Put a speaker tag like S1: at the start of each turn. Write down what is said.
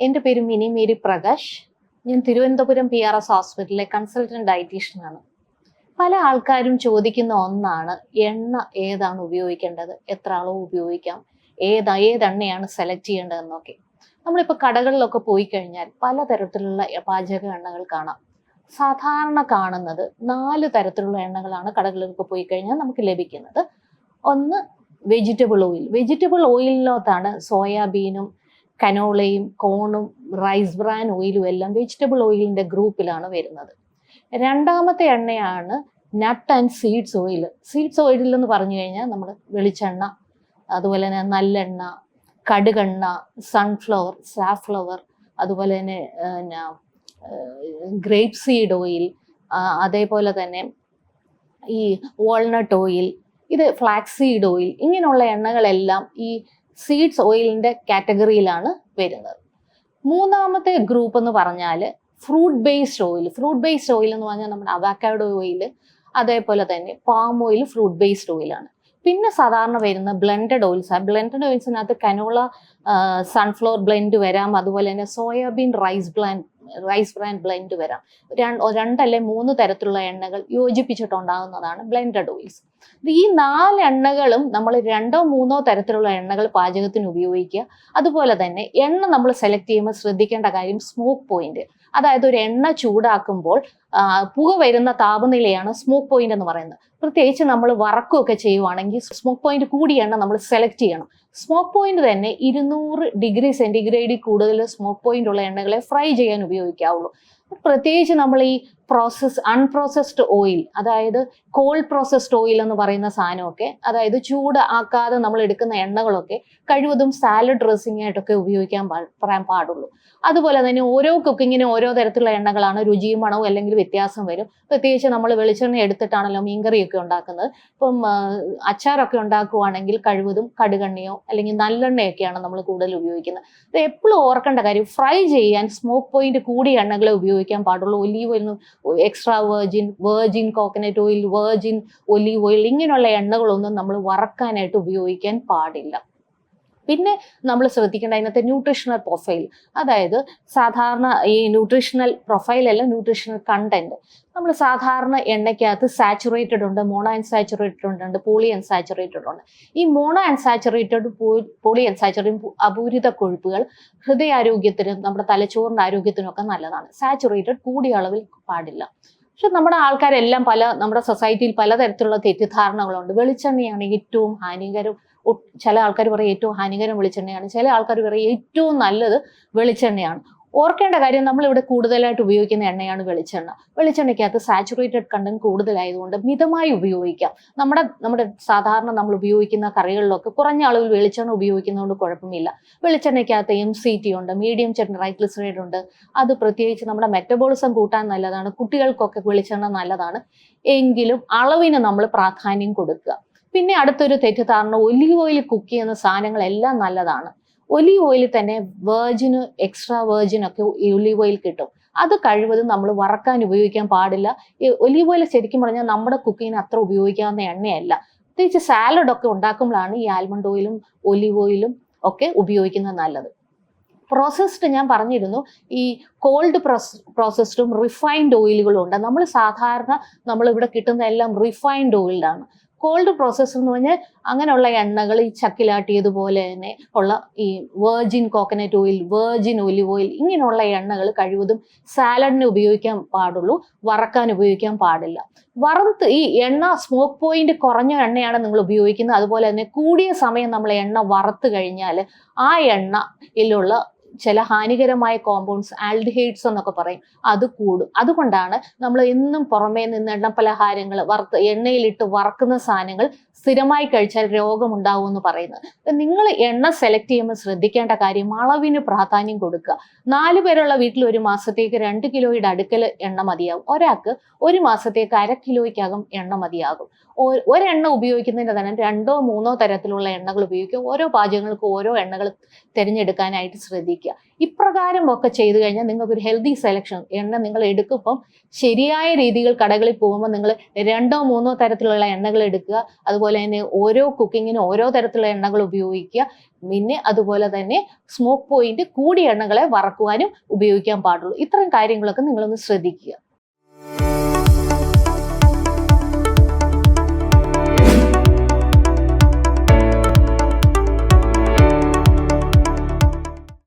S1: എന്റെ പേര് mini Mary Prakash. ഞാൻ തിരുവനന്തപുരം പി ആർ എസ് ഹോസ്പിറ്റലിലെ കൺസൾട്ടന്റ് ഡയറ്റീഷ്യനാണ് പല ആൾക്കാരും ചോദിക്കുന്ന ഒന്നാണ് എണ്ണ ഏതാണ് ഉപയോഗിക്കേണ്ടത്? എത്ര അളവ് ഉപയോഗിക്കാം? ഏത് ഏതെണ്ണയാണ് സെലക്ട് ചെയ്യേണ്ടതെന്നൊക്കെ നമ്മളിപ്പോൾ കടകളിലൊക്കെ പോയി കഴിഞ്ഞാൽ പലതരത്തിലുള്ള പാചക എണ്ണകൾ കാണാം. സാധാരണ കാണുന്നത് നാല് തരത്തിലുള്ള എണ്ണകളാണ് കടകളിലൊക്കെ പോയി കഴിഞ്ഞാൽ നമുക്ക് ലഭിക്കുന്നത്. ഒന്ന് വെജിറ്റബിൾ ഓയിൽ വെജിറ്റബിൾ ഓയിലിനകത്താണ് സോയാബീനും കനോളയും കോണും റൈസ് ബ്രാൻ ഓയിലും എല്ലാം വെജിറ്റബിൾ ഓയിലിന്റെ ഗ്രൂപ്പിലാണ് വരുന്നത്. രണ്ടാമത്തെ എണ്ണയാണ് nut and seeds oil seeds oil എന്ന് പറഞ്ഞു കഴിഞ്ഞാൽ നമ്മൾ വെളിച്ചെണ്ണ അതുപോലെ തന്നെ നല്ലെണ്ണ കടുകെണ്ണ സൺഫ്ലവർ സാഫ്ലവർ അതുപോലെ തന്നെ ഗ്രേപ്പ് സീഡ് ഓയിൽ അതേപോലെ തന്നെ ഈ വാൾനട്ട് ഓയിൽ ഇത് ഫ്ലാക്സ് സീഡ് ഓയിൽ ഇങ്ങനെയുള്ള എണ്ണകളെല്ലാം ഈ സീഡ്സ് ഓയിലിന്റെ കാറ്റഗറിയിലാണ് വരുന്നത്. മൂന്നാമത്തെ ഗ്രൂപ്പ് എന്ന് പറഞ്ഞാൽ fruit based oil. Fruit based oil എന്ന് പറഞ്ഞാൽ നമ്മുടെ അവാക്കാഡോ ഓയിൽ അതേപോലെ തന്നെ പാം ഓയിൽ ഫ്രൂട്ട് ബേസ്ഡ് ഓയിലാണ്. പിന്നെ സാധാരണ വരുന്ന ബ്ലെൻഡഡ് ഓയിൽസ്. ആ ബ്ലെൻഡഡ് ഓയിൽസിനകത്ത് കനോള സൺഫ്ലവർ ബ്ലെൻഡ് വരാം. അതുപോലെ തന്നെ soybean rice bland rice bran blend വരാം. രണ്ടല്ലേ മൂന്ന് തരത്തിലുള്ള എണ്ണകൾ യോജിപ്പിച്ചിട്ടുണ്ടാകുന്നതാണ് ബ്ലെൻഡഡ് ഓയിൽസ് ഈ നാല് എണ്ണകളും നമ്മൾ രണ്ടോ മൂന്നോ തരത്തിലുള്ള എണ്ണകൾ പാചകത്തിന് ഉപയോഗിക്കുക. അതുപോലെ തന്നെ എണ്ണ നമ്മൾ സെലക്ട് ചെയ്യുമ്പോൾ ശ്രദ്ധിക്കേണ്ട കാര്യം സ്മോക്ക് പോയിന്റ് അതായത് ഒരു എണ്ണ ചൂടാക്കുമ്പോൾ പുക വരുന്ന താപനിലയാണ് സ്മോക്ക് പോയിന്റ് എന്ന് പറയുന്നത്. പ്രത്യേകിച്ച് നമ്മൾ വറക്കുകയൊക്കെ ചെയ്യുവാണെങ്കിൽ സ്മോക്ക് പോയിന്റ് കൂടിയ എണ്ണ നമ്മൾ സെലക്ട് ചെയ്യണം. സ്മോക്ക് പോയിന്റ് തന്നെ ഇരുന്നൂറ് ഡിഗ്രി സെന്റിഗ്രേഡിൽ കൂടുതൽ സ്മോക്ക് പോയിന്റ് ഉള്ള എണ്ണകളെ ഫ്രൈ ചെയ്യാൻ ഉപയോഗിക്കാവുള്ളൂ. പ്രത്യേകിച്ച് നമ്മൾ ഈ പ്രോസസ് അൺപ്രോസസ്ഡ് ഓയിൽ അതായത് കോൾഡ് പ്രോസസ്ഡ് ഓയിൽ എന്ന് പറയുന്ന സാധനമൊക്കെ അതായത് ചൂട് ആക്കാതെ നമ്മൾ എടുക്കുന്ന എണ്ണകളൊക്കെ കഴിവതും സാലഡ് ഡ്രസ്സിംഗ് ആയിട്ടൊക്കെ ഉപയോഗിക്കാൻ പറയാൻ പാടുള്ളൂ. അതുപോലെ തന്നെ ഓരോ കുക്കിങ്ങിനും ഓരോ തരത്തിലുള്ള എണ്ണകളാണ് രുചിയും മണവും അല്ലെങ്കിൽ വ്യത്യാസം വരും. പ്രത്യേകിച്ച് നമ്മൾ വെളിച്ചെണ്ണ എടുത്തിട്ടാണല്ലോ മീൻകറിയൊക്കെ ഉണ്ടാക്കുന്നത്. ഇപ്പം അച്ചാറൊക്കെ ഉണ്ടാക്കുവാണെങ്കിൽ കഴിവതും കടുകെണ്ണയോ അല്ലെങ്കിൽ നല്ലെണ്ണയൊക്കെയാണ് നമ്മൾ കൂടുതൽ ഉപയോഗിക്കുന്നത്. എപ്പോഴും ഓർക്കേണ്ട കാര്യം ഫ്രൈ ചെയ്യാൻ സ്മോക്ക് പോയിന്റ് കൂടിയ എണ്ണകളെ ഉപയോഗിക്കാൻ പാടുള്ളൂ. Olive oil extra virgin virgin coconut oil virgin olive oil ഇങ്ങനെയുള്ള എണ്ണകളൊന്നും നമ്മൾ വറക്കാനായിട്ട് ഉപയോഗിക്കാൻ പാടില്ല. പിന്നെ നമ്മൾ ശ്രദ്ധിക്കേണ്ട അതിനകത്തെ ന്യൂട്രീഷണൽ പ്രൊഫൈൽ അതായത് സാധാരണ ഈ ന്യൂട്രീഷണൽ പ്രൊഫൈൽ അല്ല ന്യൂട്രീഷണൽ കണ്ടന്റ് നമ്മൾ സാധാരണ എണ്ണയ്ക്കകത്ത് സാച്ചുറേറ്റഡ് ഉണ്ട് മോണോ അൻസാച്ചുറേറ്റഡ് ഉണ്ട് പോളി അൻസാച്ചുറേറ്റഡ് ഉണ്ട്. ഈ മോണോ അൻസാച്ചുറേറ്റഡ് പോളി അൻസാച്ചുറേറ്റഡ് അപൂരിത കൊഴുപ്പുകൾ ഹൃദയാരോഗ്യത്തിനും നമ്മുടെ തലച്ചോറിന്റെ ആരോഗ്യത്തിനും ഒക്കെ നല്ലതാണ്. സാച്ചുറേറ്റഡ് കൂടിയ അളവിൽ പാടില്ല. പക്ഷെ നമ്മുടെ ആൾക്കാരെല്ലാം പല നമ്മുടെ സൊസൈറ്റിയിൽ പലതരത്തിലുള്ള തെറ്റിദ്ധാരണകളുണ്ട്. വെളിച്ചെണ്ണയാണ് ഏറ്റവും ഹാനികരം ചില ആൾക്കാർ പറയും ഏറ്റവും ഹാനികരം വെളിച്ചെണ്ണയാണ്. ചില ആൾക്കാർ പറയും ഏറ്റവും നല്ലത് വെളിച്ചെണ്ണയാണ്. ഓർക്കേണ്ട കാര്യം നമ്മൾ ഇവിടെ കൂടുതലായിട്ട് ഉപയോഗിക്കുന്ന എണ്ണയാണ് വെളിച്ചെണ്ണ. വെളിച്ചെണ്ണയ്ക്കകത്ത് സാച്ചുറേറ്റഡ് കണ്ടന്റ് കൂടുതലായതുകൊണ്ട് മിതമായി ഉപയോഗിക്കാം. നമ്മുടെ നമ്മുടെ സാധാരണ നമ്മൾ ഉപയോഗിക്കുന്ന കറികളിലൊക്കെ കുറഞ്ഞ അളവിൽ വെളിച്ചെണ്ണ ഉപയോഗിക്കുന്നതുകൊണ്ട് കുഴപ്പമില്ല. വെളിച്ചെണ്ണയ്ക്കകത്ത് എം സി ടി ഉണ്ട് മീഡിയം ട്രൈഗ്ലിസറൈഡ് ഉണ്ട്. അത് പ്രത്യേകിച്ച് നമ്മുടെ മെറ്റബോളിസം കൂട്ടാൻ നല്ലതാണ് കുട്ടികൾക്കൊക്കെ വെളിച്ചെണ്ണ നല്ലതാണ്. എങ്കിലും അളവിന് നമ്മൾ പ്രാധാന്യം കൊടുക്കുക. പിന്നെ അടുത്തൊരു തെറ്റിദ്ധാരണ ഒലിവ് ഓയിൽ കുക്ക് ചെയ്യുന്ന സാധനങ്ങളെല്ലാം നല്ലതാണ്. ഒലിവ് ഓയിൽ തന്നെ വേർജിന് എക്സ്ട്രാ വേർജിൻ ഒക്കെ ഒലിവ് ഓയിൽ കിട്ടും. അത് കഴിവതും നമ്മൾ വറക്കാൻ ഉപയോഗിക്കാൻ പാടില്ല. ഈ ഒലിവ് ഓയിൽ ശരിക്കും പറഞ്ഞാൽ നമ്മുടെ കുക്കിങ്ങിന് അത്ര ഉപയോഗിക്കാവുന്ന എണ്ണയല്ല. പ്രത്യേകിച്ച് സാലഡ് ഒക്കെ ഉണ്ടാക്കുമ്പോഴാണ് ഈ ആൽമണ്ട് ഓയിലും ഒലിവ് ഓയിലും ഒക്കെ ഉപയോഗിക്കുന്നത് നല്ലത്. പ്രോസസ്ഡ് ഞാൻ പറഞ്ഞിരുന്നു ഈ കോൾഡ് പ്രോസസ്ഡും റിഫൈൻഡ് ഓയിലുകളും ഉണ്ട്. നമ്മൾ സാധാരണ നമ്മൾ ഇവിടെ കിട്ടുന്ന എല്ലാം റിഫൈൻഡ് ഓയിലാണ് കോൾഡ് പ്രോസസ്സ് എന്ന് പറഞ്ഞാൽ അങ്ങനെയുള്ള എണ്ണകൾ ഈ ചക്കിലാട്ടിയതുപോലെ തന്നെ ഉള്ള ഈ virgin coconut oil virgin olive oil ഇങ്ങനെയുള്ള എണ്ണകൾ കഴിവതും സാലഡിന് ഉപയോഗിക്കാൻ പാടുള്ളൂ വറക്കാൻ ഉപയോഗിക്കാൻ പാടില്ല. വറുത്ത് ഈ എണ്ണ സ്മോക്ക് പോയിന്റ് കുറഞ്ഞ എണ്ണയാണ് നിങ്ങൾ ഉപയോഗിക്കുന്നത്. അതുപോലെ തന്നെ കൂടിയ സമയം നമ്മൾ എണ്ണ വറുത്ത് കഴിഞ്ഞാൽ ആ എണ്ണയിലുള്ള ചില ഹാനികരമായ കോമ്പൗണ്ട്സ് ആൽഡിഹൈഡ്സ് എന്നൊക്കെ പറയും. അത് കൂടും. അതുകൊണ്ടാണ് നമ്മൾ എന്നും പുറമേ നിന്ന് എണ്ണ പലഹാരങ്ങൾ വറുത്ത് എണ്ണയിലിട്ട് വറക്കുന്ന സാധനങ്ങൾ സ്ഥിരമായി കഴിച്ചാൽ രോഗമുണ്ടാവും എന്ന് പറയുന്നത് നിങ്ങൾ എണ്ണ സെലക്ട് ചെയ്യുമ്പോൾ ശ്രദ്ധിക്കേണ്ട കാര്യം അളവിന് പ്രാധാന്യം കൊടുക്കുക. നാല് പേരുള്ള വീട്ടിൽ ഒരു മാസത്തേക്ക് രണ്ട് കിലോയുടെ അടുക്കൽ എണ്ണ മതിയാകും ഒരാൾക്ക് ഒരു മാസത്തേക്ക് അര കിലോയ്ക്കകം എണ്ണ മതിയാകും. ഒരെണ്ണ ഉപയോഗിക്കുന്നതിന് തന്നെ രണ്ടോ മൂന്നോ തരത്തിലുള്ള എണ്ണകൾ ഉപയോഗിക്കുക. ഓരോ പാചകങ്ങൾക്കും ഓരോ എണ്ണകൾ തിരഞ്ഞെടുക്കാനായിട്ട് ശ്രദ്ധിക്കുക. ശ്രദ്ധിക്കുക. ഇപ്രകാരം ഒക്കെ ചെയ്തു കഴിഞ്ഞാൽ നിങ്ങൾക്ക് ഒരു ഹെൽത്തി സെലക്ഷൻ എണ്ണ നിങ്ങൾ എടുക്കുമ്പം ശരിയായ രീതികൾ കടകളിൽ പോകുമ്പോൾ നിങ്ങൾ രണ്ടോ മൂന്നോ തരത്തിലുള്ള എണ്ണകൾ എടുക്കുക. അതുപോലെ തന്നെ ഓരോ കുക്കിങ്ങിനും ഓരോ തരത്തിലുള്ള എണ്ണകൾ ഉപയോഗിക്കുക. പിന്നെ അതുപോലെ തന്നെ സ്മോക്ക് പോയിന്റ് കൂടിയ എണ്ണകളെ വറക്കുവാനും ഉപയോഗിക്കാൻ പാടുള്ളൂ. ഇത്തരം കാര്യങ്ങളൊക്കെ നിങ്ങളൊന്ന് ശ്രദ്ധിക്കുക.